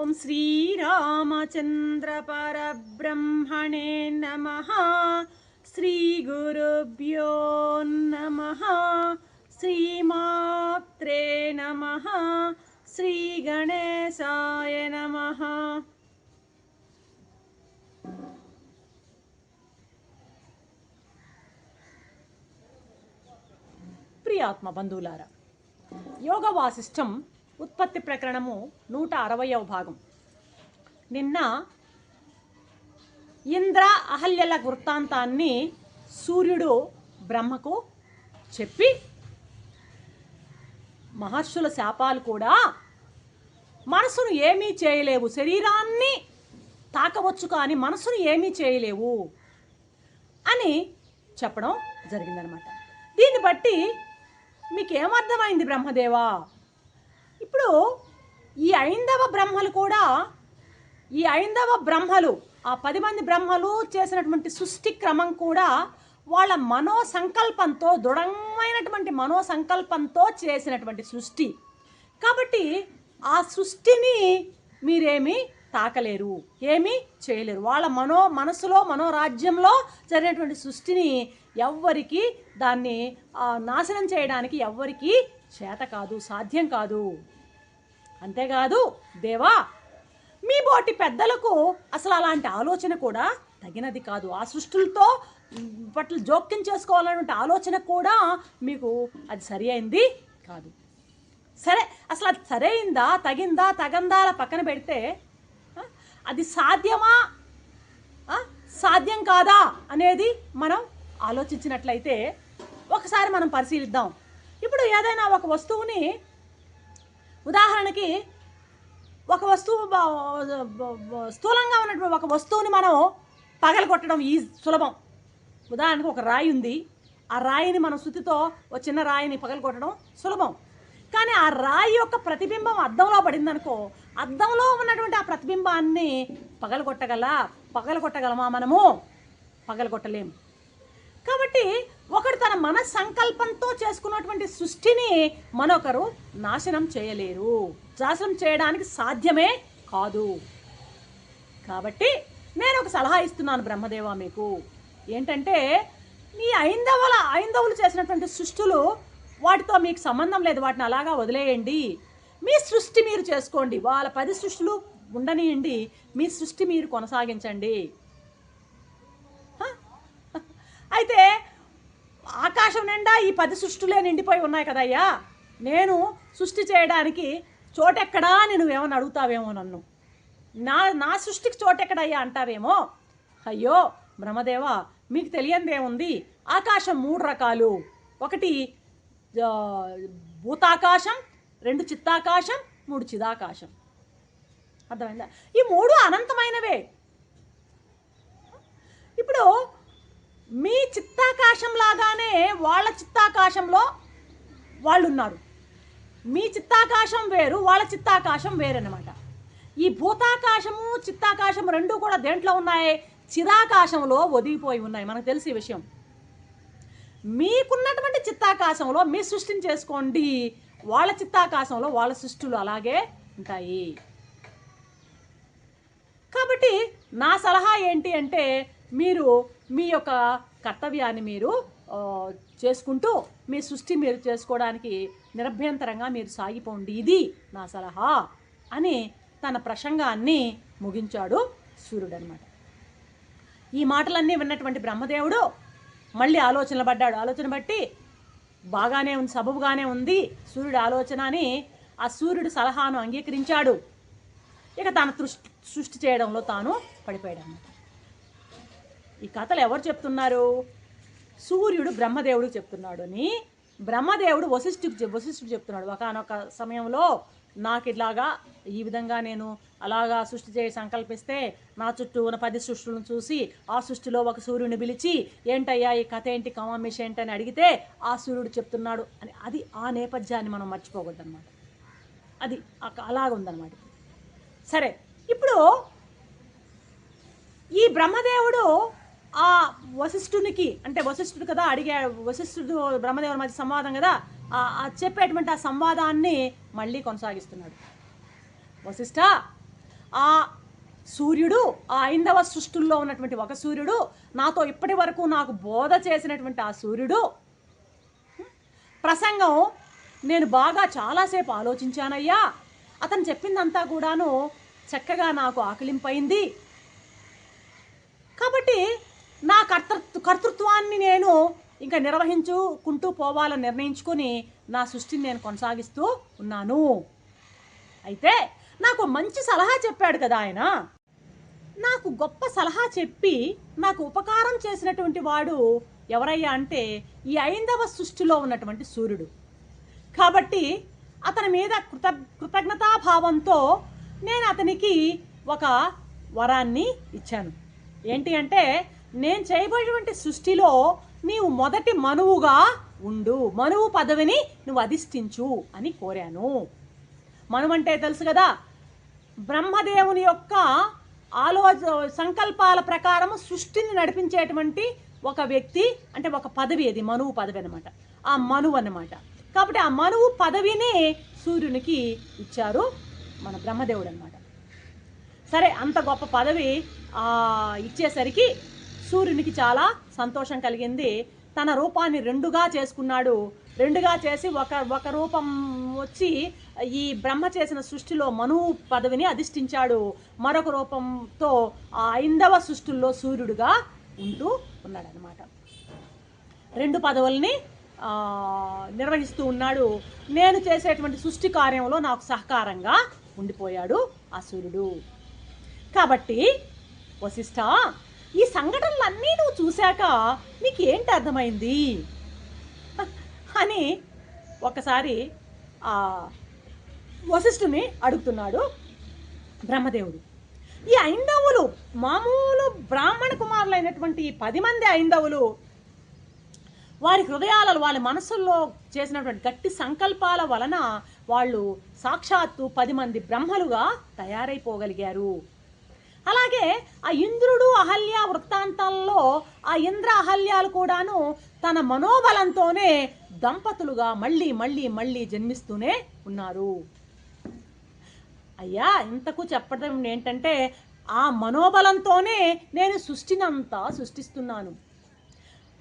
ఓం శ్రీరామచంద్ర పరబ్రహ్మణే నమ శ్రీ గురుభ్యో నమ శ్రీమాత్రే నమ శ్రీ గణేశాయ నమ ప్రియాత్మ బంధువులారా యోగ వాసిష్టం ఉత్పత్తి ప్రకరణము నూట అరవయవ భాగం. నిన్న ఇంద్ర అహల్యల వృత్తాంతాన్ని సూర్యుడు బ్రహ్మకు చెప్పి మహర్షుల శాపాలు కూడా మనసును ఏమీ చేయలేవు. శరీరాన్ని తాకవచ్చు కానీ మనసును ఏమీ చేయలేవు అని చెప్పడం జరిగిందనమాట దీన్ని బట్టి మీకు ఏమర్థమైంది బ్రహ్మదేవా? ఇప్పుడు ఈ ఐందవ బ్రహ్మలు కూడా ఈ ఐందవ బ్రహ్మలు ఆ పది మంది బ్రహ్మలు చేసినటువంటి సృష్టి క్రమం కూడా వాళ్ళ మనో సంకల్పంతో దృఢమైనటువంటి మనో సంకల్పంతో చేసినటువంటి సృష్టి. కాబట్టి ఆ సృష్టిని మీరేమీ తాకలేరు ఏమీ చేయలేరు. వాళ్ళ మనో మనసులో మనోరాజ్యంలో జరిగినటువంటి సృష్టిని ఎవ్వరికి దాన్ని నాశనం చేయడానికి ఎవ్వరికీ చేత కాదు సాధ్యం కాదు. అంతేకాదు దేవా మీ బోటి పెద్దలకు అసలు అలాంటి ఆలోచన కూడా తగినది కాదు. ఆ సృష్టిలతో పట్ల జోక్యం చేసుకోవాలన్నటువంటి ఆలోచన కూడా మీకు అది సరి అయింది కాదు. సరే అసలు అది సరైందా తగిందా తగందా అలా పక్కన పెడితే అది సాధ్యమా సాధ్యం కాదా అనేది మనం ఆలోచించినట్లయితే ఒకసారి మనం పరిశీలిద్దాం. ఇప్పుడు ఏదైనా ఒక వస్తువుని ఉదాహరణకి ఒక వస్తువు స్థూలంగా ఉన్నటువంటి ఒక వస్తువుని మనం పగలగొట్టడం ఈ సులభం. ఉదాహరణకు ఒక రాయి ఉంది. ఆ రాయిని మనం శుతితో ఒక చిన్న రాయిని పగలగొట్టడం సులభం. కానీ ఆ రాయి యొక్క ప్రతిబింబం అద్దంలో పడిందనుకో అద్దంలో ఉన్నటువంటి ఆ ప్రతిబింబాన్ని పగలగొట్టగల పగలగొట్టగలమా మనము? పగలగొట్టలేము కాబట్టి ఒకడు తన మన సంకల్పంతో చేసుకున్నటువంటి సృష్టిని మరొకరు నాశనం చేయలేరు. నాశనం చేయడానికి సాధ్యమే కాదు. కాబట్టి నేను ఒక సలహా ఇస్తున్నాను బ్రహ్మదేవ మీకు. ఏంటంటే మీ ఐందవుల ఐందవులు చేసినటువంటి సృష్టులు వాటితో మీకు సంబంధం లేదు. వాటిని అలాగా వదిలేయండి. మీ సృష్టి మీరు చేసుకోండి. వాళ్ళ పది సృష్టిలు ఉండనియండి. మీ సృష్టి మీరు కొనసాగించండి. అయితే నిండా ఈ పది సృష్టిలే నిండిపోయి ఉన్నాయి కదయ్యా. నేను సృష్టి చేయడానికి చోటెక్కడా అని నువ్వేమని అడుగుతావేమో నన్ను. నా నా సృష్టికి చోటెక్కడయ్యా అంటావేమో? అయ్యో బ్రహ్మదేవ మీకు తెలియందేముంది? ఆకాశం మూడు రకాలు. ఒకటి భూతాకాశం రెండు చిత్తాకాశం మూడు చిదాకాశం. అర్థమైందా? ఈ మూడు అనంతమైనవే. ఇప్పుడు మీ చిత్తాకాశం లాగానే వాళ్ళ చిత్తాకాశంలో వాళ్ళు ఉన్నారు మీ చిత్తాకాశం వేరు వాళ్ళ చిత్తాకాశం వేరనమాట ఈ భూతాకాశము చిత్తాకాశం రెండు కూడా దేంట్లో ఉన్నాయి? చిరాకాశంలో ఒదిగిపోయి ఉన్నాయి. మనకు తెలిసి విషయం. మీకున్నటువంటి చిత్తాకాశంలో మీ సృష్టిని చేసుకోండి. వాళ్ళ చిత్తాకాశంలో వాళ్ళ సృష్టిలు అలాగే ఉంటాయి. కాబట్టి నా సలహా ఏంటి అంటే మీరు మీ యొక్క కర్తవ్యాన్ని మీరు చేసుకుంటూ మీ సృష్టి మీరు చేసుకోవడానికి నిరభ్యంతరంగా మీరు సాగిపోండి. ఇది నా సలహా అని తన ప్రసంగాన్ని ముగించాడు సూర్యుడు అనమాట ఈ మాటలన్నీ విన్నటువంటి బ్రహ్మదేవుడు మళ్ళీ ఆలోచనలు పడ్డాడు. ఆలోచన బట్టి బాగానే ఉంది సబబుగానే ఉంది సూర్యుడు ఆలోచన అని ఆ సూర్యుడు సలహాను అంగీకరించాడు. ఇక తన సృష్టి సృష్టి చేయడంలో తాను పడిపోయాడు అన్నమాట ఈ కథలు ఎవరు చెప్తున్నారు? సూర్యుడు బ్రహ్మదేవుడికి చెప్తున్నాడు అని. బ్రహ్మదేవుడు వశిష్ఠుకి చెప్- వశిష్ఠుడు చెప్తున్నాడు. ఒకనొక సమయంలో నాకు ఇట్లాగా ఈ విధంగా నేను అలాగా సృష్టి చేసి సంకల్పిస్తే నా చుట్టూ ఉన్న పది సృష్టిలను చూసి ఆ సృష్టిలో ఒక సూర్యుని పిలిచి ఏంటయ్యా ఈ కథ ఏంటి? కమామిష ఏంటి? అని అడిగితే ఆ సూర్యుడు చెప్తున్నాడు అని. అది ఆ నేపథ్యాన్ని మనం మర్చిపోకూడదు అనమాట అది అలాగ ఉందన్నమాట సరే ఇప్పుడు ఈ బ్రహ్మదేవుడు ఆ వశిష్ఠునికి అంటే వశిష్ఠుడు కదా అడిగే వశిష్ఠుడు బ్రహ్మదేవుడి మధ్య సంవాదం కదా ఆ చెప్పేటువంటి ఆ సంవాదాన్ని మళ్ళీ కొనసాగిస్తున్నాడు. వశిష్ఠ ఆ సూర్యుడు ఆ ఐందవ సృష్టిల్లో ఉన్నటువంటి ఒక సూర్యుడు నాతో ఇప్పటి వరకు నాకు బోధ చేసినటువంటి ఆ సూర్యుడు ప్రసంగం నేను బాగా చాలాసేపు ఆలోచించానయ్యా. అతను చెప్పిందంతా కూడాను చక్కగా నాకు ఆకలింపైంది. కాబట్టి నా కర్తృ కర్తృత్వాన్ని నేను ఇంకా నిర్వహించుకుంటూ పోవాలని నిర్ణయించుకొని నా సృష్టిని నేను కొనసాగిస్తూ ఉన్నాను. అయితే నాకు మంచి సలహా చెప్పాడు కదా ఆయన. నాకు గొప్ప సలహా చెప్పి నాకు ఉపకారం చేసినటువంటి వాడు ఎవరయ్యా అంటే ఈ ఐందవ సృష్టిలో ఉన్నటువంటి సూర్యుడు. కాబట్టి అతని మీద కృత కృతజ్ఞతాభావంతో నేను అతనికి ఒక వరాన్ని ఇచ్చాను. ఏంటి అంటే నేను చేయబడినటువంటి సృష్టిలో నీవు మొదటి మనువుగా ఉండు. మనువు పదవిని నువ్వు అధిష్ఠించు అని కోరాను. మనువంటే తెలుసు కదా బ్రహ్మదేవుని యొక్క ఆలోచ సంకల్పాల ప్రకారం సృష్టిని నడిపించేటువంటి ఒక వ్యక్తి అంటే ఒక పదవి అది మనువు పదవి అనమాట ఆ మనువు అనమాట కాబట్టి ఆ మనువు పదవిని సూర్యునికి ఇచ్చారు. మన బ్రహ్మదేవుడు అనమాట సరే అంత గొప్ప పదవి ఇచ్చేసరికి సూర్యునికి చాలా సంతోషం కలిగింది. తన రూపాన్ని రెండుగా చేసుకున్నాడు. రెండుగా చేసి ఒక ఒక రూపం వచ్చి ఈ బ్రహ్మ చేసిన సృష్టిలో మనువు పదవిని అధిష్ఠించాడు. మరొక రూపంతో ఆ ఐందవ సృష్టిల్లో సూర్యుడుగా ఉంటూ ఉన్నాడనమాట రెండు పదవుల్ని నిర్వహిస్తూ ఉన్నాడు. నేను చేసేటువంటి సృష్టి కార్యంలో నాకు సహకారంగా ఉండిపోయాడు ఆ సూర్యుడు కాబట్టి వశిష్ఠ ఈ సంఘటనలన్నీ నువ్వు చూశాక నీకు ఏంటి అర్థమైంది? అని ఒకసారి ఆ వశిష్ఠుని అడుగుతున్నాడు బ్రహ్మదేవుడు. ఈ ఐందవులు మామూలు బ్రాహ్మణ కుమారులైనటువంటి పది మంది ఐందవులు వారి హృదయాలలో వాళ్ళ మనసుల్లో చేసినటువంటి గట్టి సంకల్పాల వలన వాళ్ళు సాక్షాత్తు పది మంది బ్రహ్మలుగా తయారైపోగలిగారు. అలాగే ఆ ఇంద్రుడు అహల్య వృత్తాంతంలో ఆ ఇంద్ర అహల్యాలు కూడాను తన మనోబలంతోనే దంపతులుగా మళ్ళీ మళ్ళీ మళ్ళీ జన్మిస్తూనే ఉన్నారు. అయ్యా ఇంతకు చెప్పడం ఏంటంటే ఆ మనోబలంతోనే నేను సృష్టినంతా సృష్టిస్తున్నాను.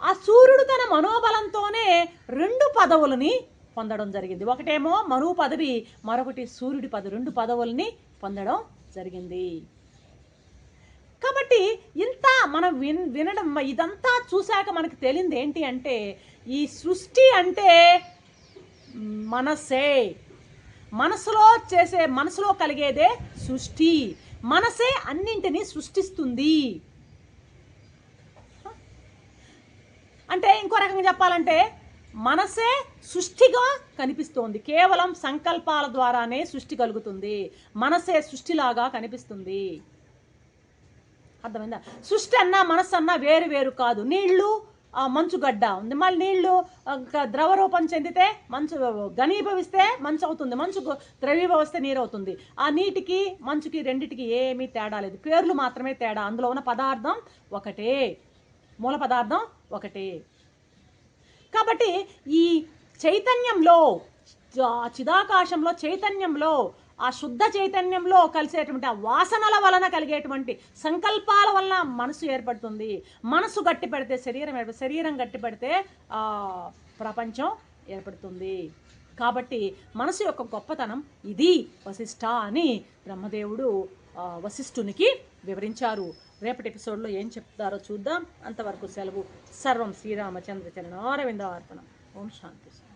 ఆ సూర్యుడు తన మనోబలంతోనే రెండు పదవులని పొందడం జరిగింది. ఒకటేమో మనువు పదవి మరొకటి సూర్యుడి పదవి రెండు పదవుల్ని పొందడం జరిగింది. కాబట్టి ఇంత మనం విన్ వినడం ఇదంతా చూశాక మనకు తెలియంది ఏంటి అంటే ఈ సృష్టి అంటే మనసే. మనసులో చేసే మనసులో కలిగేదే సృష్టి. మనసే అన్నింటినీ సృష్టిస్తుంది. అంటే ఇంకో రకంగా చెప్పాలంటే మనసే సృష్టిగా కనిపిస్తోంది. కేవలం సంకల్పాల ద్వారానే సృష్టి కలుగుతుంది. మనసే సృష్టిలాగా కనిపిస్తుంది. అర్థమైందా? సృష్టి అన్నా మనస్సు అన్నా వేరు వేరు కాదు. నీళ్ళు ఆ, మంచుగడ్డ ఉంది. మళ్ళీ నీళ్ళు ద్రవరూపం ద్రవ రూపం చెందితే మంచు ఘనీభవిస్తే మంచు అవుతుంది. మంచు ద్రవీభవిస్తే నీరు అవుతుంది. ఆ నీటికి మంచుకి రెండిటికి ఏమీ తేడా లేదు. పేర్లు మాత్రమే తేడా. అందులో ఉన్న పదార్థం ఒకటే. మూల పదార్థం ఒకటే. కాబట్టి ఈ చైతన్యంలో ఆ చిదాకాశంలో చైతన్యంలో ఆ శుద్ధ చైతన్యంలో కలిసేటువంటి ఆ వాసనల వలన కలిగేటువంటి సంకల్పాల వలన మనసు ఏర్పడుతుంది. మనసు గట్టి పెడితే శరీరం ఏర్ప శరీరం గట్టి పెడితే ప్రపంచం ఏర్పడుతుంది. కాబట్టి మనసు యొక్క గొప్పతనం ఇది. వశిష్ట అని బ్రహ్మదేవుడు వశిష్ఠునికి వివరించారు. రేపటి ఎపిసోడ్లో ఏం చెప్తారో చూద్దాం. అంతవరకు సెలవు. సర్వం శ్రీరామచంద్ర చరణారవింద అర్పణం ఓం శాంతి.